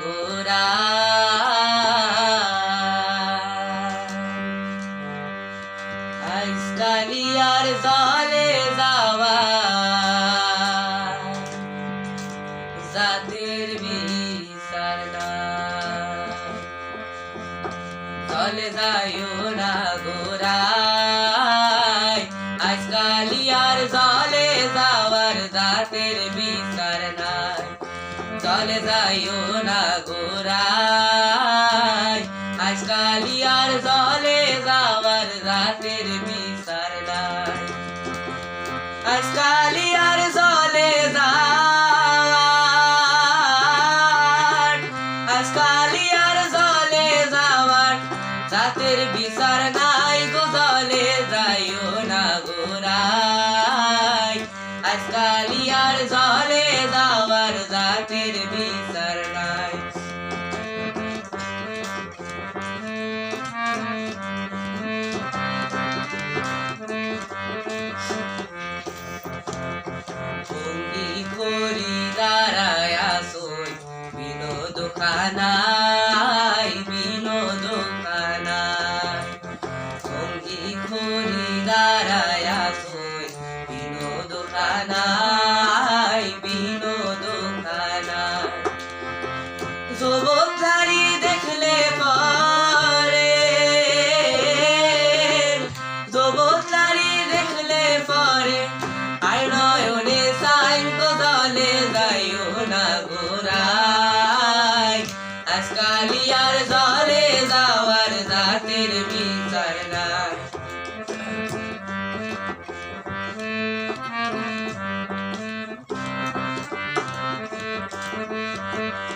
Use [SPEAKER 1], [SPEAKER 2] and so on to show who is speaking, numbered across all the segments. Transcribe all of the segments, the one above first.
[SPEAKER 1] গোরা আইসকালিয়ার জলে যাওয়া। জাতের বিচার নাই। চলে না গোরাই আজকালিয়ার জলে যাওয়ার জাতের বিচার নাই চলে যাইও না গোরাই আজকালিয়ার জলে যাওয়ার জাতের বিচার নাই। আজকালিয়ার জলে যাওয়ার আজকালিয়ার জলে যাওয়ার জাতের বিচার যুবকধারী দেখলে পরে। যুবকধারী দেখলে পরে। আই নয়নে সাইন দলে যাইও না গোরাই আজকালিয়ার জলে যাওয়ার জাতের বিচার নাই। ভাই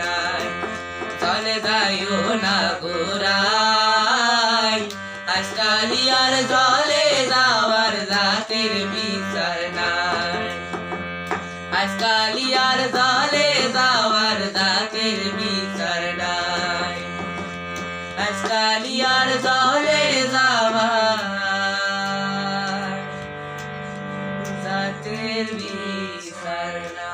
[SPEAKER 1] নাই। চলে যাইও না গোরাই আজকালিয়ার জলে যাওয়ার জাতির বিচার নাই। আজকালিয়ার জলে যাওয়ার জাতির বিচার নাই। আজকালিয়ার জলে যাওয়ার জাতির বিচার নাই।